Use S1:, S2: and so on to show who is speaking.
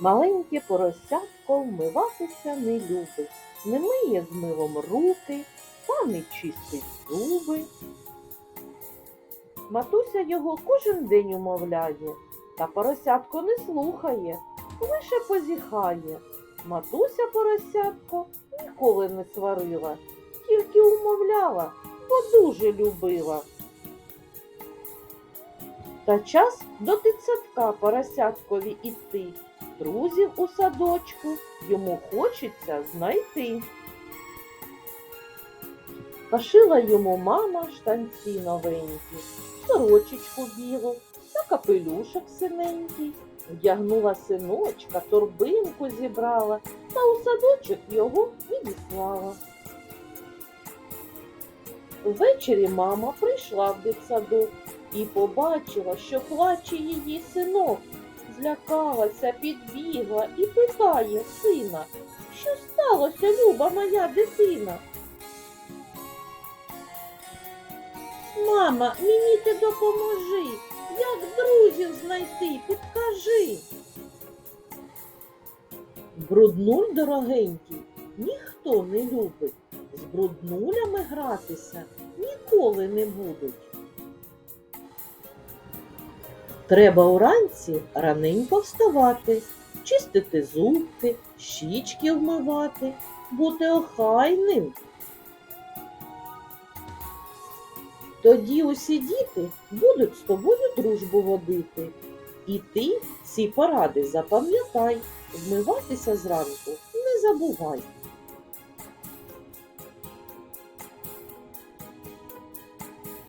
S1: Маленьке поросятко вмиватися не любить, не миє з милом руки та не чистить зуби. Матуся його кожен день умовляє, та поросятко не слухає, лише позіхає. Матуся поросятко ніколи не сварила, тільки умовляла, бо дуже любила. Та час до дитсадка поросяткові іти, друзів у садочку йому хочеться знайти. Пошила йому мама штанці новенькі, сорочечку білу та капелюшок синенький. Вдягнула синочка, торбинку зібрала та у садочок його відіслала. Ввечері мама прийшла в дитсадок і побачила, що плаче її синок. Злякалася, підбігла і питає сина, що сталося, люба моя дитина? Мама, мені ти допоможи, як друзів знайти, підкажи. Бруднуль дорогенький ніхто не любить. З бруднулями гратися ніколи не будуть. Треба уранці раненько вставати, чистити зубки, щічки вмивати, бути охайним. Тоді усі діти будуть з тобою дружбу водити. І ти ці поради запам'ятай, вмиватися зранку не забувай.